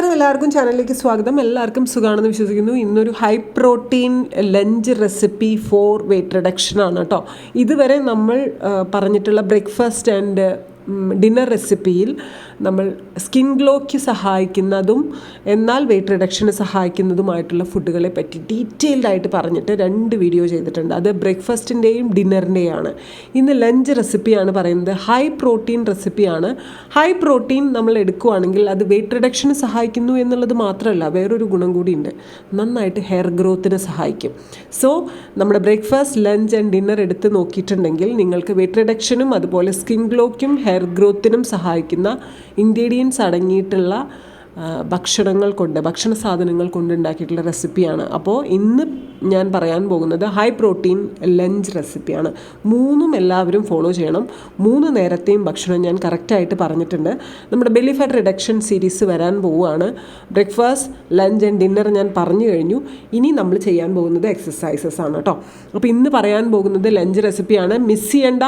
നമസ്കാരം. എല്ലാവർക്കും ചാനലിലേക്ക് സ്വാഗതം. എല്ലാവർക്കും സുഖമാണെന്ന് വിശ്വസിക്കുന്നു. ഇന്നൊരു high protein lunch recipe for weight reduction ആണ് കേട്ടോ. ഇതുവരെ നമ്മൾ പറഞ്ഞിട്ടുള്ള ബ്രേക്ക്ഫാസ്റ്റ് ആൻഡ് ഡിന്നർ റെസിപ്പിയിൽ നമ്മൾ സ്കിൻ ഗ്ലോയ്ക്ക് സഹായിക്കുന്നതും എന്നാൽ വെയിറ്റ് റിഡക്ഷന് സഹായിക്കുന്നതുമായിട്ടുള്ള ഫുഡുകളെ പറ്റി ഡീറ്റെയിൽഡ് ആയിട്ട് പറഞ്ഞിട്ട് രണ്ട് വീഡിയോ ചെയ്തിട്ടുണ്ട്. അത് ബ്രേക്ക്ഫാസ്റ്റിന്റെയും ഡിന്നറിന്റെയാണ് ഇന്ന് ലഞ്ച് റെസിപ്പിയാണ് പറയുന്നത്. ഹൈ പ്രോട്ടീൻ റെസിപ്പിയാണ് ഹൈ പ്രോട്ടീൻ നമ്മൾ എടുക്കുകയാണെങ്കിൽ അത് വെയിറ്റ് റിഡക്ഷന് സഹായിക്കുന്നു എന്നുള്ളത് മാത്രമല്ല വേറൊരു ഗുണം കൂടിയുണ്ട്. നന്നായിട്ട് ഹെയർ ഗ്രോത്തിന് സഹായിക്കും. സോ നമ്മുടെ ബ്രേക്ക്ഫാസ്റ്റ് ലഞ്ച് ആൻഡ് ഡിന്നർ എടുത്ത് നോക്കിയിട്ടുണ്ടെങ്കിൽ നിങ്ങൾക്ക് വെയിറ്റ് റിഡക്ഷനും അതുപോലെ സ്കിൻ ഗ്ലോയ്ക്കും ഹെയർ ഗ്രോത്തിനും സഹായിക്കുന്ന ഇൻഗ്രീഡിയൻസ് അടങ്ങിയിട്ടുള്ള ഭക്ഷണങ്ങൾ കൊണ്ട് ഭക്ഷണ സാധനങ്ങൾ കൊണ്ട് ഉണ്ടാക്കിയിട്ടുള്ള റെസിപ്പിയാണ് അപ്പോൾ ഇന്ന് ഞാൻ പറയാൻ പോകുന്നത് ഹൈ പ്രോട്ടീൻ ലഞ്ച് റെസിപ്പിയാണ് മൂന്നും എല്ലാവരും ഫോളോ ചെയ്യണം. മൂന്ന് നേരത്തെയും ഭക്ഷണം ഞാൻ കറക്റ്റായിട്ട് പറഞ്ഞിട്ടുണ്ട്. നമ്മുടെ ബെല്ലി ഫാറ്റ് റിഡക്ഷൻ സീരീസ് വരാൻ പോവുകയാണ്. ബ്രേക്ക്ഫാസ്റ്റ് ലഞ്ച് ആൻഡ് ഡിന്നർ ഞാൻ പറഞ്ഞു കഴിഞ്ഞു. ഇനി നമ്മൾ ചെയ്യാൻ പോകുന്നത് എക്സസൈസസ് ആണ് കേട്ടോ. അപ്പോൾ ഇന്ന് പറയാൻ പോകുന്നത് ലഞ്ച് റെസിപ്പിയാണ് മിസ് ചെയ്യേണ്ട.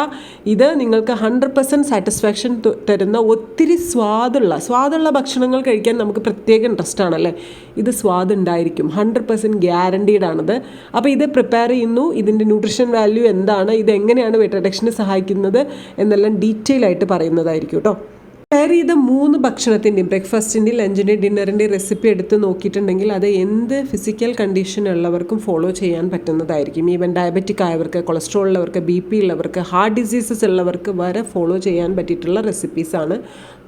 ഇത് നിങ്ങൾക്ക് ഹൺഡ്രഡ് പെർസെന്റ് സാറ്റിസ്ഫാക്ഷൻ തരുന്ന ഒത്തിരി സ്വാദുള്ള സ്വാദുള്ള ഭക്ഷണങ്ങൾ കഴിക്കാൻ നമുക്ക് പ്രത്യേക ഇൻട്രസ്റ്റ് ആണല്ലേ? ഇത് സ്വാദ് ഉണ്ടായിരിക്കും. ഹൺഡ്രഡ് പെർസെന്റ് ഗ്യാരണ്ടീഡ് ആണത്. അപ്പോൾ ഇത് പ്രിപ്പയർ ചെയ്യുന്നു. ഇതിന്റെ ന്യൂട്രീഷൻ വാല്യൂ എന്താണ്? ഇത് എങ്ങനെയാണ് വെയിറ്റ് റിഡക്ഷന് സഹായിക്കുന്നത്? എന്നെല്ലാം ഡീറ്റെയിൽ ആയിട്ട് പറയുന്നതായിരിക്കും കേട്ടോ പ്രിപ്പയർ ചെയ്ത മൂന്ന് ഭക്ഷണത്തിന്റെയും ബ്രേക്ക്ഫാസ്റ്റിന്റെയും ലഞ്ചിന്റെയും ഡിന്നറിന്റെയും റെസിപ്പി എടുത്ത് നോക്കിയിട്ടുണ്ടെങ്കിൽ അത് എന്ത് ഫിസിക്കൽ കണ്ടീഷൻ ഉള്ളവർക്കും ഫോളോ ചെയ്യാൻ പറ്റുന്നതായിരിക്കും. ഈവൻ ഡയബറ്റിക് ആയവർക്ക് കൊളസ്ട്രോൾ ഉള്ളവർക്ക് ബി പി ഉള്ളവർക്ക് ഹാർട്ട് ഡിസീസസ് ഉള്ളവർക്ക് വരെ ഫോളോ ചെയ്യാൻ പറ്റിയിട്ടുള്ള റെസിപ്പീസാണ്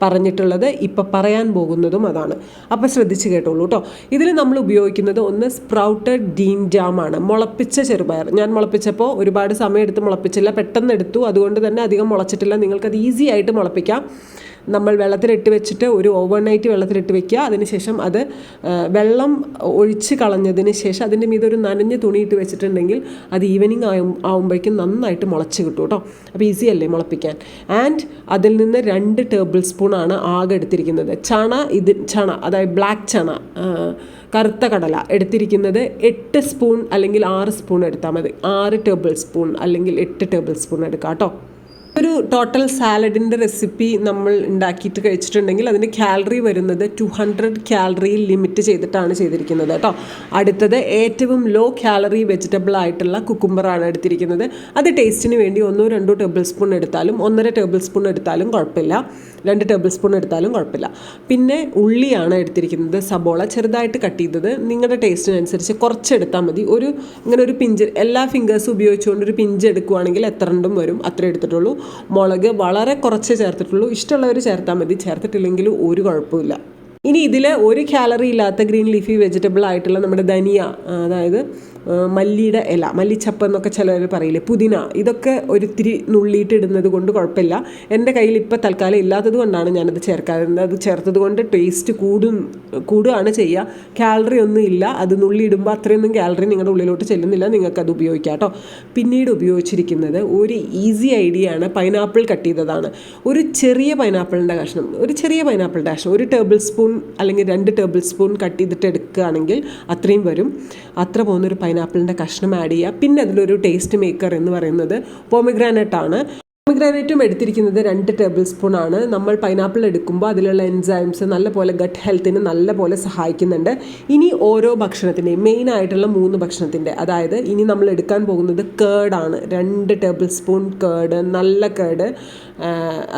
പറഞ്ഞിട്ടുള്ളത്. ഇപ്പോൾ പറയാൻ പോകുന്നതും അതാണ്. അപ്പോൾ ശ്രദ്ധിച്ച് കേട്ടോളൂ കേട്ടോ ഇതിൽ നമ്മൾ ഉപയോഗിക്കുന്നത് ഒന്ന് സ്പ്രൗട്ടഡ് ഡീൻ ജാമാണ് മുളപ്പിച്ച ചെറുപയർ. ഞാൻ മുളപ്പിച്ചപ്പോൾ ഒരുപാട് സമയം എടുത്ത് മുളപ്പിച്ചില്ല. പെട്ടെന്ന് എടുത്തു. അതുകൊണ്ട് തന്നെ അധികം മുളച്ചിട്ടില്ല. നിങ്ങൾക്കത് ഈസി ആയിട്ട് മുളപ്പിക്കാം. നമ്മൾ വെള്ളത്തിലിട്ട് വെച്ചിട്ട് ഒരു ഓവർ നൈറ്റ് വെള്ളത്തിലിട്ട് വെക്കുക. അതിനുശേഷം അത് വെള്ളം ഒഴിച്ച് കളഞ്ഞതിന് ശേഷം അതിന്റെ മീതെ ഒരു നനഞ്ഞ തുണി ഇട്ട് വെച്ചിട്ടുണ്ടെങ്കിൽ അത് ഈവനിങ് ആയും ആകുമ്പോഴേക്കും നന്നായിട്ട് മുളച്ച് കിട്ടും കേട്ടോ. അപ്പോൾ ഈസി അല്ലേ മുളപ്പിക്കാൻ? ആൻഡ് അതിൽ നിന്ന് രണ്ട് ടേബിൾ സ്പൂണാണ് ആകെ എടുത്തിരിക്കുന്നത്. ചണ ഇത് ചണ അതായത് ബ്ലാക്ക് ചണ കറുത്ത കടല എടുത്തിരിക്കുന്നത് എട്ട് സ്പൂൺ അല്ലെങ്കിൽ ആറ് സ്പൂൺ എടുത്താൽ മതി. ആറ് ടേബിൾ സ്പൂൺ അല്ലെങ്കിൽ എട്ട് ടേബിൾ സ്പൂൺ എടുക്കാം കേട്ടോ. ഒരു ടോട്ടൽ സാലഡിന്റെ റെസിപ്പി നമ്മൾ ഉണ്ടാക്കിയിട്ട് കഴിച്ചിട്ടുണ്ടെങ്കിൽ അതിന്റെ കാലറി വരുന്നത് ടു ഹൺഡ്രഡ് കാലറിയിൽ ലിമിറ്റ് ചെയ്തിട്ടാണ് ചെയ്തിരിക്കുന്നത് കേട്ടോ. അടുത്തത് ഏറ്റവും ലോ കാലറി വെജിറ്റബിൾ ആയിട്ടുള്ള കുക്കുംബറാണ് എടുത്തിരിക്കുന്നത്. അത് ടേസ്റ്റിന് വേണ്ടി ഒന്നോ രണ്ടോ ടേബിൾ സ്പൂൺ എടുത്താലും ഒന്നര ടേബിൾ സ്പൂൺ എടുത്താലും കുഴപ്പമില്ല. രണ്ട് ടേബിൾ സ്പൂൺ എടുത്താലും കുഴപ്പമില്ല. പിന്നെ ഉള്ളിയാണ് എടുത്തിരിക്കുന്നത് സബോള. ചെറുതായിട്ട് കട്ട് ചെയ്തത്. നിങ്ങളുടെ ടേസ്റ്റിനനുസരിച്ച് കുറച്ച് എടുത്താൽ മതി. ഒരു ഇങ്ങനെ ഒരു പിഞ്ച് എല്ലാ ഫിംഗേഴ്സും ഉപയോഗിച്ചുകൊണ്ട് ഒരു പിഞ്ച് എടുക്കുകയാണെങ്കിൽ എത്ര രണ്ടും വരും. അത്ര എടുത്തിട്ടുള്ളൂ. മുളക് വളരെ കുറച്ച് ചേർത്തിട്ടുള്ളൂ. ഇഷ്ടമുള്ളവർ ചേർത്താൽ മതി. ചേർത്തിട്ടില്ലെങ്കിൽ ഒരു കുഴപ്പമില്ല. ഇനി ഇതിൽ ഒരു കാലറി ഇല്ലാത്ത ഗ്രീൻ ലീഫി വെജിറ്റബിൾ ആയിട്ടുള്ള നമ്മുടെ ധനിയ അതായത് മല്ലിയുടെ ഇല മല്ലിച്ചപ്പ് എന്നൊക്കെ ചിലർ പറയില്ലേ പുതിന ഇതൊക്കെ ഒരിത്തിരി നുള്ളിയിട്ട് ഇടുന്നത് കൊണ്ട് കുഴപ്പമില്ല. എന്റെ കയ്യിൽ ഇപ്പോൾ തൽക്കാലം ഇല്ലാത്തത് കൊണ്ടാണ് ഞാനത് ചേർക്കാറുണ്ട് അത് ചേർത്തത് കൊണ്ട് ടേസ്റ്റ് കൂടും കൂടുകയാണ് ചെയ്യുക. കാലറി ഒന്നും ഇല്ല. അത് നുള്ളി ഇടുമ്പോൾ അത്രയൊന്നും കാലറി നിങ്ങളുടെ ഉള്ളിലോട്ട് ചെല്ലുന്നില്ല. നിങ്ങൾക്കത് ഉപയോഗിക്കാം കേട്ടോ. പിന്നീട് ഉപയോഗിച്ചിരിക്കുന്നത് ഒരു ഈസി ഐഡിയ ആണ് പൈനാപ്പിൾ കട്ട് ചെയ്തതാണ്. ഒരു ചെറിയ പൈനാപ്പിളിന്റെ കഷ്ണം ഒരു ചെറിയ പൈനാപ്പിളിന്റെ കഷ്ണം ഒരു ടേബിൾ സ്പൂൺ അല്ലെങ്കിൽ രണ്ട് ടേബിൾ സ്പൂൺ കട്ട് ചെയ്തിട്ട് എടുക്കുകയാണെങ്കിൽ അത്രയും വരും. അത്ര പോകുന്നൊരു പൈനാപ്പിളിന്റെ കഷ്ണം ആഡ് ചെയ്യുക. പിന്നെ അതിലൊരു ടേസ്റ്റ് മേക്കർ എന്ന് പറയുന്നത് പോമിഗ്രാനറ്റ് ആണ്. പോമിഗ്രാനറ്റും എടുത്തിരിക്കുന്നത് രണ്ട് ടേബിൾ സ്പൂൺ ആണ്. നമ്മൾ പൈനാപ്പിൾ എടുക്കുമ്പോൾ അതിലുള്ള എൻസൈംസ് നല്ലപോലെ ഗട്ട് ഹെൽത്തിന് നല്ലപോലെ സഹായിക്കുന്നുണ്ട്. ഇനി ഓരോ ഭക്ഷണത്തിന്റെയും മെയിൻ ആയിട്ടുള്ള മൂന്ന് ഭക്ഷണത്തിന്റെ അതായത് ഇനി നമ്മൾ എടുക്കാൻ പോകുന്നത് കേടാണ് രണ്ട് ടേബിൾ സ്പൂൺ കേട് നല്ല കേട്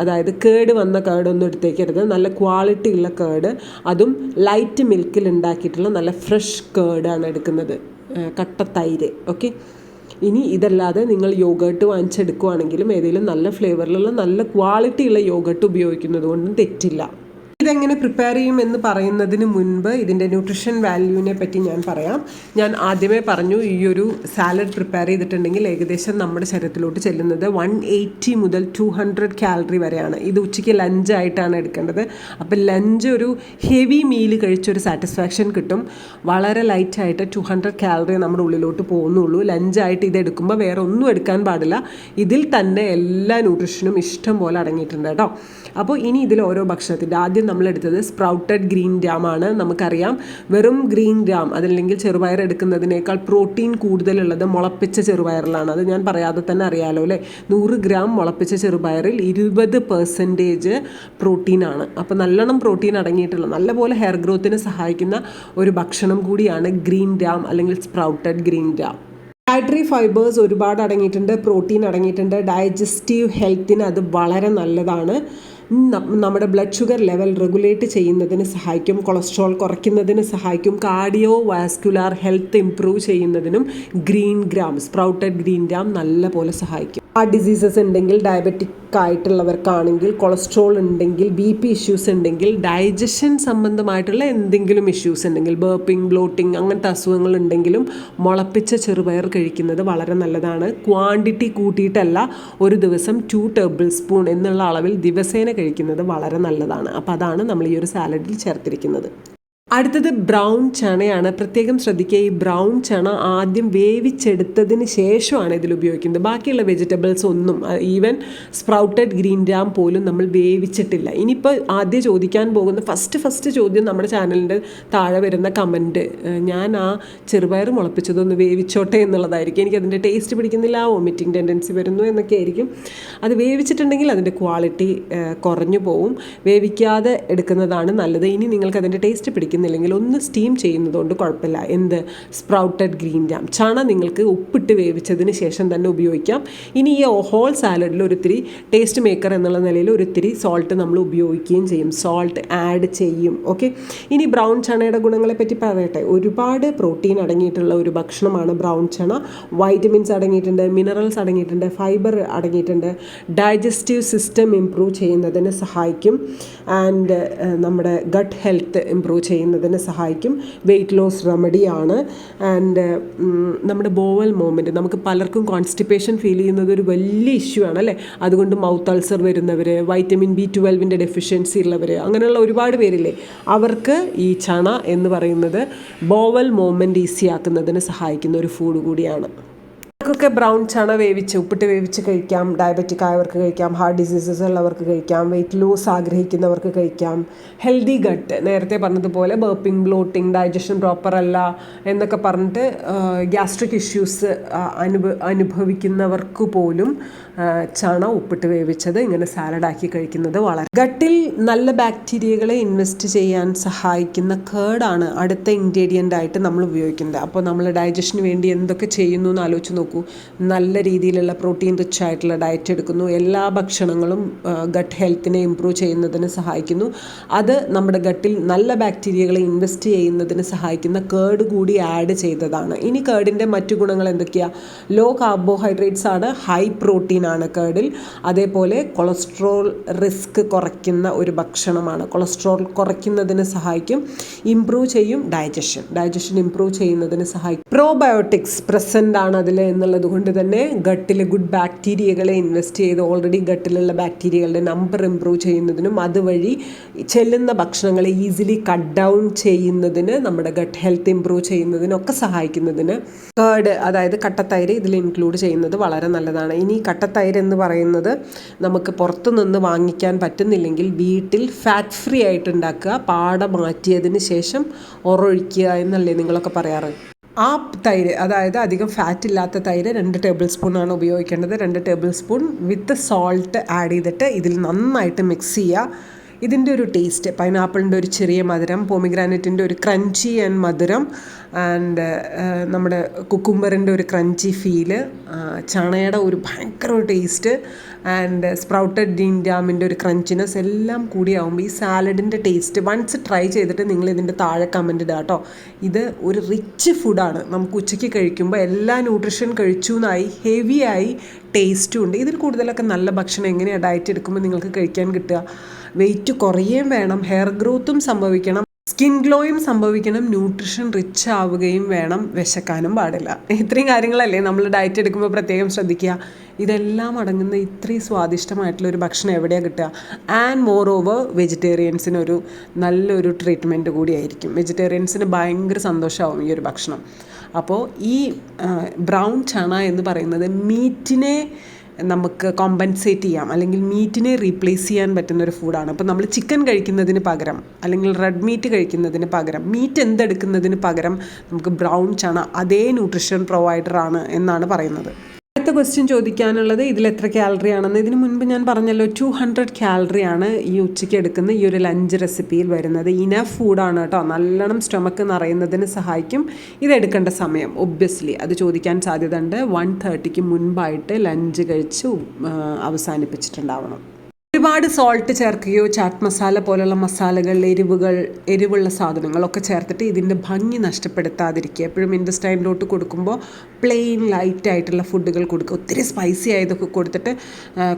അതായത് കേട് വന്ന കേടൊന്നും എടുത്തേക്കരുത്. നല്ല ക്വാളിറ്റി ഉള്ള കേട് അതും ലൈറ്റ് മിൽക്കിൽ ഉണ്ടാക്കിയിട്ടുള്ള നല്ല ഫ്രഷ് കേടാണ് എടുക്കുന്നത്. ആ, കട്ട ഓക്കെ ഇനി ഇതല്ലാതെ നിങ്ങൾ യോഗേട്ട് വാങ്ങിച്ചെടുക്കുവാണെങ്കിലും ഏതെങ്കിലും നല്ല ഫ്ലേവറിലുള്ള നല്ല ക്വാളിറ്റിയുള്ള യോഗേട്ട് ഉപയോഗിക്കുന്നത് കൊണ്ടും തെറ്റില്ല. ഇതെങ്ങനെ പ്രിപ്പയർ ചെയ്യും എന്ന് പറയുന്നതിന് മുൻപ് ഇതിന്റെ ന്യൂട്രിഷൻ വാല്യൂവിനെ പറ്റി ഞാൻ പറയാം. ഞാൻ ആദ്യമേ പറഞ്ഞു ഈ ഒരു സാലഡ് പ്രിപ്പയർ ചെയ്തിട്ടുണ്ടെങ്കിൽ ഏകദേശം നമ്മുടെ ശരീരത്തിലോട്ട് ചെല്ലുന്നത് വൺ എയ്റ്റി മുതൽ ടു ഹൺഡ്രഡ് കാലറി വരെയാണ്. ഇത് ഉച്ചയ്ക്ക് ലഞ്ചായിട്ടാണ് എടുക്കേണ്ടത്. അപ്പോൾ ലഞ്ച് ഒരു ഹെവി മീൽ കഴിച്ചൊരു സാറ്റിസ്ഫാക്ഷൻ കിട്ടും. വളരെ ലൈറ്റായിട്ട് ടു ഹൺഡ്രഡ് കാലറി നമ്മുടെ ഉള്ളിലോട്ട് പോകുന്നുള്ളൂ. ലഞ്ചായിട്ട് ഇത് എടുക്കുമ്പോൾ വേറെ ഒന്നും എടുക്കാൻ പാടില്ല. ഇതിൽ തന്നെ എല്ലാ ന്യൂട്രിഷനും ഇഷ്ടം പോലെ അടങ്ങിയിട്ടുണ്ട് കേട്ടോ. അപ്പോൾ ഇനി ഇതിൽ ഓരോ ഭക്ഷണത്തിന്റെ ആദ്യം നമ്മൾ എടുത്തത് സ്പ്രൗട്ടഡ് ഗ്രീൻ ഗ്രാം ആണ്. നമുക്കറിയാം വെറും ഗ്രീൻ ഗ്രാം അതല്ലെങ്കിൽ ചെറുപയർ എടുക്കുന്നതിനേക്കാൾ പ്രോട്ടീൻ കൂടുതലുള്ളത് മുളപ്പിച്ച ചെറുപയറിലാണ്. അത് ഞാൻ പറയാതെ തന്നെ അറിയാലോ അല്ലേ? നൂറ് ഗ്രാം മുളപ്പിച്ച ചെറുപയറിൽ ഇരുപത് പെർസെന്റേജ് പ്രോട്ടീനാണ് അപ്പോൾ നല്ലോണം പ്രോട്ടീൻ അടങ്ങിയിട്ടുള്ള നല്ലപോലെ ഹെയർ ഗ്രോത്തിന് സഹായിക്കുന്ന ഒരു ഭക്ഷണം കൂടിയാണ് ഗ്രീൻ ഗ്രാം അല്ലെങ്കിൽ sprouted green gram dietary fibres ഒരുപാട് അടങ്ങിയിട്ടുണ്ട് പ്രോട്ടീൻ അടങ്ങിയിട്ടുണ്ട്. ഡയജസ്റ്റീവ് ഹെൽത്തിന് അത് വളരെ നല്ലതാണ്. നമ്മുടെ ബ്ലഡ് ഷുഗർ ലെവൽ റെഗുലേറ്റ് ചെയ്യുന്നതിന് സഹായിക്കും കൊളസ്ട്രോൾ കുറയ്ക്കുന്നതിന് സഹായിക്കും കാർഡിയോ വാസ്കുലാർ ഹെൽത്ത് ഇംപ്രൂവ് ചെയ്യുന്നതിനും green gram sprouted green gram നല്ലപോലെ സഹായിക്കും. ഹാർട്ട് ഡിസീസസ് ഉണ്ടെങ്കിൽ ഡയബറ്റിക് ആയിട്ടുള്ളവർക്കാണെങ്കിൽ കൊളസ്ട്രോൾ ഉണ്ടെങ്കിൽ ബി പി ഇഷ്യൂസ് ഉണ്ടെങ്കിൽ ഡൈജഷൻ സംബന്ധമായിട്ടുള്ള എന്തെങ്കിലും ഇഷ്യൂസ് ഉണ്ടെങ്കിൽ ബേർപ്പിംഗ് ബ്ലോട്ടിംഗ് അങ്ങനത്തെ അസുഖങ്ങൾ ഉണ്ടെങ്കിലും മുളപ്പിച്ച ചെറുപയർ കഴിക്കുന്നത് വളരെ നല്ലതാണ്. ക്വാണ്ടിറ്റി കൂട്ടിയിട്ടല്ല ഒരു ദിവസം ടു ടേബിൾ സ്പൂൺ എന്നുള്ള അളവിൽ ദിവസേന കഴിക്കുന്നത് വളരെ നല്ലതാണ്. അപ്പോൾ അതാണ് നമ്മൾ ഈ ഒരു സാലഡിൽ ചേർത്തിരിക്കുന്നത്. അടുത്തത് ബ്രൗൺ ചണയാണ്. പ്രത്യേകം ശ്രദ്ധിക്കുക ഈ ബ്രൗൺ ചണ ആദ്യം വേവിച്ചെടുത്തതിന് ശേഷമാണ് ഇതിൽ ഉപയോഗിക്കുന്നത്. ബാക്കിയുള്ള വെജിറ്റബിൾസ് ഒന്നും ഈവൻ സ്പ്രൗട്ടഡ് ഗ്രീൻ ഗ്രാം പോലും നമ്മൾ വേവിച്ചിട്ടില്ല. ഇനിയിപ്പോൾ ആദ്യം ചോദിക്കാൻ പോകുന്ന ഫസ്റ്റ് ഫസ്റ്റ് ചോദ്യം നമ്മുടെ ചാനലിന്റെ താഴെ വരുന്ന കമന്റ് ഞാൻ ആ ചെറുപയർ മുളപ്പിച്ചതൊന്ന് വേവിച്ചോട്ടെ എന്നുള്ളതായിരിക്കും. എനിക്കതിന്റെ ടേസ്റ്റ് പിടിക്കുന്നില്ല വോമിറ്റിംഗ് ടെൻഡൻസി വരുന്നു എന്നൊക്കെ ആയിരിക്കും. അത് വേവിച്ചിട്ടുണ്ടെങ്കിൽ അതിന്റെ ക്വാളിറ്റി കുറഞ്ഞു പോവും. വേവിക്കാതെ എടുക്കുന്നതാണ് നല്ലത്. ഇനി നിങ്ങൾക്ക് അതിന്റെ ടേസ്റ്റ് പിടിക്കുന്നില്ലെങ്കിൽ ഒന്ന് സ്റ്റീം ചെയ്യുന്നതുകൊണ്ട് കുഴപ്പമില്ല. എന്ത്? സ്പ്രൗട്ടഡ് ഗ്രീൻ ജാം ചണ നിങ്ങൾക്ക് ഉപ്പിട്ട് വേവിച്ചതിന് ശേഷം തന്നെ ഉപയോഗിക്കാം. ഇനി ഈ ഹോൾ സാലഡിൽ ഒരിത്തിരി ടേസ്റ്റ് മേക്കർ എന്നുള്ള നിലയിൽ ഒരിത്തിരി സോൾട്ട് നമ്മൾ ഉപയോഗിക്കുകയും ചെയ്യും. സോൾട്ട് ആഡ് ചെയ്യും. ഓക്കെ ഇനി ബ്രൗൺ ചണയുടെ ഗുണങ്ങളെ പറ്റി പറയട്ടെ. ഒരുപാട് പ്രോട്ടീൻ അടങ്ങിയിട്ടുള്ള ഒരു ഭക്ഷണമാണ് ബ്രൗൺ ചണ. വൈറ്റമിൻസ് അടങ്ങിയിട്ടുണ്ട് മിനറൽസ് അടങ്ങിയിട്ടുണ്ട് ഫൈബർ അടങ്ങിയിട്ടുണ്ട്. ഡൈജസ്റ്റീവ് സിസ്റ്റം ഇംപ്രൂവ് ചെയ്യുന്നതിന് സഹായിക്കും. ആൻഡ് നമ്മുടെ ഗട്ട് ഹെൽത്ത് ഇംപ്രൂവ് ചെയ്യുന്നതിന് സഹായിക്കും. വെയിറ്റ് ലോസ് റെമഡിയാണ് ആൻഡ് നമ്മുടെ ബോവൽ മൂവ്മെന്റ് നമുക്ക് പലർക്കും കോൺസ്റ്റിപ്പേഷൻ ഫീൽ ചെയ്യുന്നത് ഒരു വലിയ ഇഷ്യൂ ആണ് അല്ലേ? അതുകൊണ്ട് മൗത്ത് അൾസർ വരുന്നവർ വൈറ്റമിൻ ബി ട്വൽവിന്റെ ഡെഫിഷ്യൻസി ഉള്ളവർ അങ്ങനെയുള്ള ഒരുപാട് പേരില്ലേ? അവർക്ക് ഈ ചണ എന്ന് പറയുന്നത് ബോവൽ മൂവ്മെന്റ് ഈസി ആക്കുന്നതിന് സഹായിക്കുന്ന ഒരു ഫുഡ് കൂടിയാണ്. അവർക്കൊക്കെ ബ്രൗൺ ചണ വേവിച്ച് ഉപ്പിട്ട് വേവിച്ച് കഴിക്കാം. ഡയബറ്റിക് ആയവർക്ക് കഴിക്കാം. ഹാർട്ട് ഡിസീസസ് ഉള്ളവർക്ക് കഴിക്കാം. വെയിറ്റ് ലൂസ് ആഗ്രഹിക്കുന്നവർക്ക് കഴിക്കാം. ഹെൽത്തി ഗട്ട് നേരത്തെ പറഞ്ഞതുപോലെ ബേർപ്പിംഗ് ബ്ലോട്ടിംഗ് ഡൈജഷൻ പ്രോപ്പർ അല്ല എന്നൊക്കെ പറഞ്ഞിട്ട് ഗ്യാസ്ട്രിക് ഇഷ്യൂസ് അനുഭ അനുഭവിക്കുന്നവർക്ക് പോലും ചണ ഉപ്പിട്ട് വേവിച്ചത് ഇങ്ങനെ സാലഡാക്കി കഴിക്കുന്നത് വളരെ. ഗട്ടിൽ നല്ല ബാക്ടീരിയകളെ ഇൻവെസ്റ്റ് ചെയ്യാൻ സഹായിക്കുന്ന കേടാണ് അടുത്ത ഇൻഗ്രീഡിയന്റ് ആയിട്ട് നമ്മൾ ഉപയോഗിക്കുന്നത്. അപ്പോൾ നമ്മൾ ഡൈജഷന് വേണ്ടി എന്തൊക്കെ ചെയ്യുന്നു എന്ന് ആലോചിച്ച് നോക്കൂ. നല്ല രീതിയിലുള്ള പ്രോട്ടീൻ റിച്ച് ആയിട്ടുള്ള ഡയറ്റ് എടുക്കുന്നു. എല്ലാ ഭക്ഷണങ്ങളും ഗട്ട് ഹെൽത്തിനെ ഇമ്പ്രൂവ് ചെയ്യുന്നതിന് സഹായിക്കുന്നു. അത് നമ്മുടെ ഗട്ടിൽ നല്ല ബാക്ടീരിയകളെ ഇൻവെസ്റ്റ് ചെയ്യുന്നതിന് സഹായിക്കുന്ന കേർഡ് കൂടി ആഡ് ചെയ്തതാണ്. ഇനി കേഡിന്റെ മറ്റു ഗുണങ്ങൾ എന്തൊക്കെയാണ് ലോ കാർബോഹൈഡ്രേറ്റ്സ് ആണ് ഹൈ പ്രോട്ടീൻ ആണ് കേടിൽ. അതേപോലെ കൊളസ്ട്രോൾ റിസ്ക് കുറയ്ക്കുന്ന ഒരു ഭക്ഷണമാണ്. കൊളസ്ട്രോൾ കുറയ്ക്കുന്നതിന് സഹായിക്കും ഇമ്പ്രൂവ് ചെയ്യും ഡൈജഷൻ. ഡൈജഷൻ ഇമ്പ്രൂവ് ചെയ്യുന്നതിന് സഹായിക്കും. പ്രോബയോട്ടിക്സ് പ്രസന്റ് ആണ് അതിൽ എന്നുള്ളത് കൊണ്ട് തന്നെ ഗട്ടിലെ ഗുഡ് ബാക്ടീരിയകളെ ഇൻവെസ്റ്റ് ചെയ്ത് ഓൾറെഡി ഗട്ടിലുള്ള ബാക്ടീരിയകളുടെ നമ്പർ ഇമ്പ്രൂവ് ചെയ്യുന്നതിനും അതുവഴി ചെല്ലുന്ന ഭക്ഷണങ്ങളെ ഈസിലി കട്ട് ഡൗൺ ചെയ്യുന്നതിന് നമ്മുടെ ഗട്ട് ഹെൽത്ത് ഇമ്പ്രൂവ് ചെയ്യുന്നതിനൊക്കെ സഹായിക്കുന്നതിന് കേർഡ് അതായത് കട്ടത്തൈര് ഇതിൽ ഇൻക്ലൂഡ് ചെയ്യുന്നത് വളരെ നല്ലതാണ്. ഇനി കട്ടത്തൈര് എന്ന് പറയുന്നത് നമുക്ക് പുറത്തുനിന്ന് വാങ്ങിക്കാൻ പറ്റുന്നില്ലെങ്കിൽ വീട്ടിൽ ഫാറ്റ് ഫ്രീ ആയിട്ട് ഉണ്ടാക്കുക പാട മാറ്റിയതിന് ശേഷം ഒറൊഴിക്കുക എന്നല്ലേ നിങ്ങളൊക്കെ പറയാറ്? ആ തൈര് അതായത് അധികം ഫാറ്റ് ഇല്ലാത്ത തൈര് രണ്ട് ടേബിൾ സ്പൂണാണ് ഉപയോഗിക്കേണ്ടത്. രണ്ട് table spoon with salt add ചെയ്തിട്ട് ഇതിൽ നന്നായിട്ട് മിക്സ് ചെയ്യുക. ഇതിന്റെ ഒരു ടേസ്റ്റ് പൈനാപ്പിളിന്റെ ഒരു ചെറിയ മധുരം പോമിഗ്രാനറ്റിന്റെ ഒരു ക്രഞ്ചി ആൻഡ് മധുരം ആൻഡ് നമ്മുടെ കുക്കുംബറിന്റെ ഒരു ക്രഞ്ചി ഫീൽ ചണയുടെ ഒരു ഭയങ്കര ഒരു ടേസ്റ്റ് ആൻഡ് സ്പ്രൗട്ടഡ് ഡീൻ ഡാമിന്റെ ഒരു ക്രഞ്ചിനെസ് എല്ലാം കൂടിയാവുമ്പോൾ ഈ സാലഡിന്റെ ടേസ്റ്റ് വൺസ് ട്രൈ ചെയ്തിട്ട് നിങ്ങൾ ഇതിന്റെ താഴെ കമന്റ് ഇടുക കേട്ടോ ഇത് ഒരു റിച്ച് ഫുഡാണ് നമുക്ക് ഉച്ചയ്ക്ക് കഴിക്കുമ്പോൾ എല്ലാ ന്യൂട്രിഷൻ കഴിച്ചു എന്നായി ഹെവിയായി ടേസ്റ്റും ഉണ്ട്. ഇതിൽ കൂടുതലൊക്കെ നല്ല ഭക്ഷണം എങ്ങനെയാണ് ഡയറ്റ് എടുക്കുമ്പോൾ നിങ്ങൾക്ക് കഴിക്കാൻ കിട്ടുക? വെയിറ്റ് കുറയുകയും വേണം. ഹെയർ ഗ്രോത്തും സംഭവിക്കണം. സ്കിൻ ഗ്ലോയും സംഭവിക്കണം ന്യൂട്രിഷൻ റിച്ച് ആവുകയും വേണം വിശക്കാനും പാടില്ല. ഇത്രയും കാര്യങ്ങളല്ലേ നമ്മൾ ഡയറ്റ് എടുക്കുമ്പോൾ പ്രത്യേകം ശ്രദ്ധിക്കുക. ഇതെല്ലാം അടങ്ങുന്ന ഇത്രയും സ്വാദിഷ്ടമായിട്ടുള്ള ഒരു ഭക്ഷണം എവിടെയാണ് കിട്ടുക? ആൻഡ് മോർ ഓവർ വെജിറ്റേറിയൻസിനൊരു നല്ലൊരു ട്രീറ്റ്മെന്റ് കൂടിയായിരിക്കും വെജിറ്റേറിയൻസിന് ഭയങ്കര സന്തോഷമാവും ഈ ഒരു ഭക്ഷണം. അപ്പോൾ ഈ ബ്രൗൺ ചണ എന്ന് പറയുന്നത് മീറ്റിനെ നമുക്ക് കോമ്പൻസേറ്റ് ചെയ്യാം. അല്ലെങ്കിൽ മീറ്റിനെ റീപ്ലേസ് ചെയ്യാൻ പറ്റുന്ന ഒരു ഫുഡാണ് അപ്പോൾ നമ്മൾ ചിക്കൻ കഴിക്കുന്നതിന് പകരം അല്ലെങ്കിൽ റെഡ് മീറ്റ് കഴിക്കുന്നതിന് പകരം മീറ്റ് എന്തെടുക്കുന്നതിന് പകരം നമുക്ക് ബ്രൗൺ ചണ അതേ ന്യൂട്രിഷൻ പ്രൊവൈഡറാണ് എന്നാണ് പറയുന്നത്. അടുത്ത ക്വസ്റ്റ്യൻ ചോദിക്കാനുള്ളത് ഇതിൽ എത്ര കാലറി ആണെന്ന്. ഇതിന് മുൻപ് ഞാൻ പറഞ്ഞല്ലോ ടു ഹൺഡ്രഡ് കാലറി ആണ് ഈ ഉച്ചയ്ക്ക് എടുക്കുന്ന ഈ ഒരു ലഞ്ച് റെസിപ്പിയിൽ വരുന്നത്. ഇനഫ് ഫുഡാണ് കേട്ടോ. നല്ലോണം സ്റ്റൊമക്ക് നിറയുന്നതിന് സഹായിക്കും. ഇത് എടുക്കേണ്ട സമയം ഒബ്വിയസ്ലി അത് ചോദിക്കാൻ സാധ്യത ഉണ്ട് വൺ തേർട്ടിക്ക് മുൻപായിട്ട് ലഞ്ച് കഴിച്ച് അവസാനിപ്പിച്ചിട്ടുണ്ടാവണം. ഒരുപാട് സോൾട്ട് ചേർക്കുകയോ ചാറ്റ് മസാല പോലുള്ള മസാലകൾ എരിവുകൾ എരിവുള്ള സാധനങ്ങളൊക്കെ ചേർത്തിട്ട് ഇതിന്റെ ഭംഗി നഷ്ടപ്പെടുത്താതിരിക്കുക. എപ്പോഴും ഇൻഡസ്റ്റൈനിലോട്ട് കൊടുക്കുമ്പോൾ പ്ലെയിൻ ലൈറ്റ് ആയിട്ടുള്ള ഫുഡുകൾ കൊടുക്കുക. ഒത്തിരി സ്പൈസി ആയതൊക്കെ കൊടുത്തിട്ട്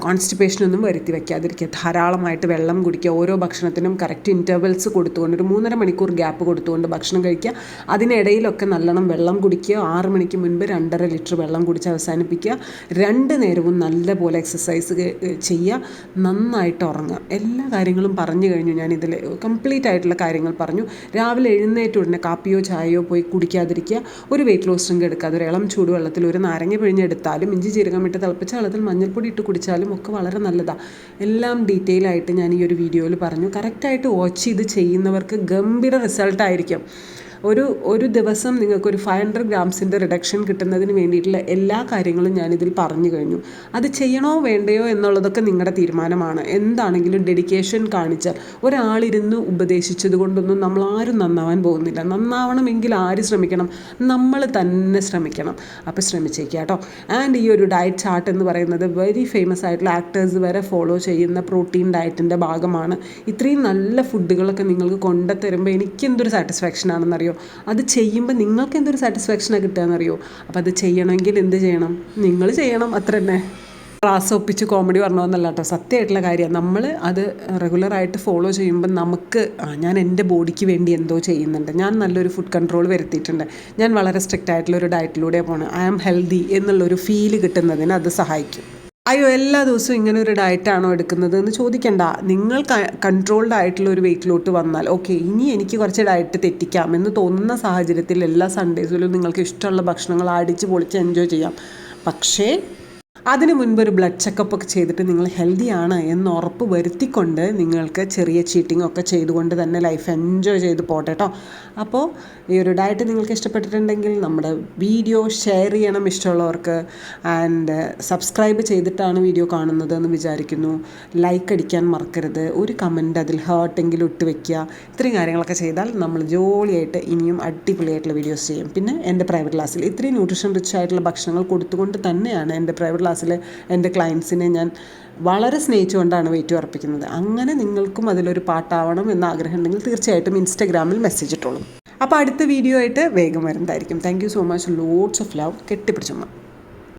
കോൺസ്റ്റിപ്പേഷനൊന്നും വരുത്തി വയ്ക്കാതിരിക്കുക ധാരാളമായിട്ട് വെള്ളം കുടിക്കുക. ഓരോ ഭക്ഷണത്തിനും കറക്റ്റ് ഇന്റർവെൽസ് കൊടുത്തുകൊണ്ട് ഒരു മൂന്നര മണിക്കൂർ ഗ്യാപ്പ് കൊടുത്തുകൊണ്ട് ഭക്ഷണം കഴിക്കുക. അതിനിടയിലൊക്കെ നല്ലോണം വെള്ളം കുടിക്കുക. ആറ് മണിക്ക് മുൻപ് രണ്ടര ലിറ്റർ വെള്ളം കുടിച്ച് അവസാനിപ്പിക്കുക. രണ്ട് നേരവും നല്ലപോലെ എക്സസൈസ് ചെയ്യുക. നന്നായിട്ട് ഉറങ്ങുക. എല്ലാ കാര്യങ്ങളും പറഞ്ഞു കഴിഞ്ഞു. ഞാൻ ഇതിൽ കംപ്ലീറ്റ് ആയിട്ടുള്ള കാര്യങ്ങൾ പറഞ്ഞു. രാവിലെ എഴുന്നേറ്റ് ഉടനെ കാപ്പിയോ ചായയോ പോയി കുടിക്കാതിരിക്കുക. ഒരു വെയിറ്റ് ലോസ് ഡ്രിങ്ക് എടുക്കാതെ ഒരു ഇളം ചൂടുവെള്ളത്തിൽ ഒരു നാരങ്ങ പിഴിഞ്ഞെടുത്താലും ഇഞ്ചി ജീരകം ഇട്ട് തിളപ്പിച്ച വെള്ളത്തിൽ മഞ്ഞൾപ്പൊടി ഇട്ട് കുടിച്ചാലും ഒക്കെ വളരെ നല്ലതാണ് എല്ലാം ഡീറ്റെയിൽ ആയിട്ട് ഞാൻ ഈ ഒരു വീഡിയോയിൽ പറഞ്ഞു. കറക്റ്റായിട്ട് വാച്ച് ചെയ്ത് ചെയ്യുന്നവർക്ക് ഗംഭീര റിസൾട്ട് ആയിരിക്കും. ഒരു ഒരു ദിവസം നിങ്ങൾക്കൊരു ഫൈവ് ഹൺഡ്രഡ് ഗ്രാംസിന്റെ റിഡക്ഷൻ കിട്ടുന്നതിന് വേണ്ടിയിട്ടുള്ള എല്ലാ കാര്യങ്ങളും ഞാനിതിൽ പറഞ്ഞു കഴിഞ്ഞു. അത് ചെയ്യണോ വേണ്ടയോ എന്നുള്ളതൊക്കെ നിങ്ങളുടെ തീരുമാനമാണ്. എന്താണെങ്കിലും ഡെഡിക്കേഷൻ കാണിച്ചാൽ ഒരാളിരുന്ന് ഉപദേശിച്ചത് കൊണ്ടൊന്നും നമ്മൾ ആരും നന്നാവാൻ പോകുന്നില്ല. നന്നാവണമെങ്കിൽ ആര് ശ്രമിക്കണം? നമ്മൾ തന്നെ ശ്രമിക്കണം. അപ്പോൾ ശ്രമിച്ചേക്കുക കേട്ടോ. ആൻഡ് ഈ ഒരു ഡയറ്റ് ചാർട്ട് എന്ന് പറയുന്നത് വെരി ഫേമസ് ആയിട്ടുള്ള ആക്ടേഴ്സ് വരെ ഫോളോ ചെയ്യുന്ന പ്രോട്ടീൻ ഡയറ്റിന്റെ ഭാഗമാണ്. ഇത്രയും നല്ല ഫുഡുകളൊക്കെ നിങ്ങൾക്ക് കൊണ്ടുതരുമ്പോൾ എനിക്കെന്തൊരു സാറ്റിസ്ഫാക്ഷൻ ആണെന്നറിയോ? അത് ചെയ്യുമ്പോൾ നിങ്ങൾക്ക് എന്തൊരു സാറ്റിസ്ഫാക്ഷനാണ് കിട്ടുകയെന്നറിയോ? അപ്പോൾ അത് ചെയ്യണമെങ്കിൽ എന്ത് ചെയ്യണം? നിങ്ങൾ ചെയ്യണം അത്ര തന്നെ. ക്ലാസ് ഒപ്പിച്ച് കോമഡി പറഞ്ഞതെന്നല്ല കേട്ടോ സത്യമായിട്ടുള്ള കാര്യമാണ് നമ്മൾ അത് റെഗുലറായിട്ട് ഫോളോ ചെയ്യുമ്പോൾ നമുക്ക് ആ ഞാൻ എന്റെ ബോഡിക്ക് വേണ്ടി എന്തോ ചെയ്യുന്നുണ്ട്. ഞാൻ നല്ലൊരു ഫുഡ് കൺട്രോൾ വരുത്തിയിട്ടുണ്ട്. ഞാൻ വളരെ സ്ട്രിക്റ്റ് ആയിട്ടുള്ള ഒരു ഡയറ്റിലൂടെ പോകണം ഐ ആം ഹെൽത്തി എന്നുള്ളൊരു ഫീൽ കിട്ടുന്നതിന് അത് സഹായിക്കും. അയ്യോ എല്ലാ ദിവസവും ഇങ്ങനെ ഒരു ഡയറ്റാണോ എടുക്കുന്നത് എന്ന് ചോദിക്കണ്ട. നിങ്ങൾ കൺട്രോൾഡ് ആയിട്ടുള്ള ഒരു വെയിറ്റിലോട്ട് വന്നാൽ ഓക്കെ ഇനി എനിക്ക് കുറച്ച് ഡയറ്റ് തെറ്റിക്കാം എന്ന് തോന്നുന്ന സാഹചര്യത്തിൽ എല്ലാ സൺഡേസിലും നിങ്ങൾക്ക് ഇഷ്ടമുള്ള ഭക്ഷണങ്ങൾ അടിച്ച് പൊളിച്ച് എൻജോയ് ചെയ്യാം. പക്ഷേ അതിനു മുൻപ് ഒരു ബ്ലഡ് ചെക്കപ്പ് ഒക്കെ ചെയ്തിട്ട് നിങ്ങൾ ഹെൽത്തി ആണ് എന്ന് ഉറപ്പ് വരുത്തിക്കൊണ്ട് നിങ്ങൾക്ക് ചെറിയ ചീറ്റിംഗ് ഒക്കെ ചെയ്തുകൊണ്ട് തന്നെ ലൈഫ് എൻജോയ് ചെയ്ത് പോട്ടെ കേട്ടോ അപ്പോൾ ഈ ഒരു ഡയറ്റ് നിങ്ങൾക്ക് ഇഷ്ടപ്പെട്ടിട്ടുണ്ടെങ്കിൽ നമ്മുടെ വീഡിയോ ഷെയർ ചെയ്യണം ഇഷ്ടമുള്ളവർക്ക്. ആൻഡ് സബ്സ്ക്രൈബ് ചെയ്തിട്ടാണ് വീഡിയോ കാണുന്നത് എന്ന് വിചാരിക്കുന്നു. ലൈക്ക് അടിക്കാൻ മറക്കരുത്. ഒരു കമന്റ് അതിൽ ഹേർട്ടെങ്കിലും ഇട്ട് വയ്ക്കുക ഇത്രയും കാര്യങ്ങളൊക്കെ ചെയ്താൽ നമ്മൾ ജോളിയായിട്ട് ഇനിയും അടിപൊളിയായിട്ടുള്ള വീഡിയോസ് ചെയ്യും. പിന്നെ എന്റെ പ്രൈവറ്റ് ക്ലാസ്സിൽ ഇത്രയും ന്യൂട്രീഷൻ റിച്ച് ആയിട്ടുള്ള ഭക്ഷണങ്ങൾ കൊടുത്തുകൊണ്ട് തന്നെയാണ് എന്റെ പ്രൈവറ്റ് ക്ലാസ്സിൽ എന്റെ ക്ലയൻസിനെ ഞാൻ വളരെ സ്നേഹിച്ചുകൊണ്ടാണ് വെയിറ്റ് ഉറപ്പിക്കുന്നത്. അങ്ങനെ നിങ്ങൾക്കും അതിലൊരു പാട്ടാവണം എന്ന ആഗ്രഹം ഉണ്ടെങ്കിൽ തീർച്ചയായിട്ടും ഇൻസ്റ്റഗ്രാമിൽ മെസ്സേജ് ഇട്ടോളും. അപ്പോൾ അടുത്ത വീഡിയോ ആയിട്ട് വേഗം വരുന്നതായിരിക്കും. Thank so much loads of love കെട്ടിപ്പിടിച്ചുമ്മ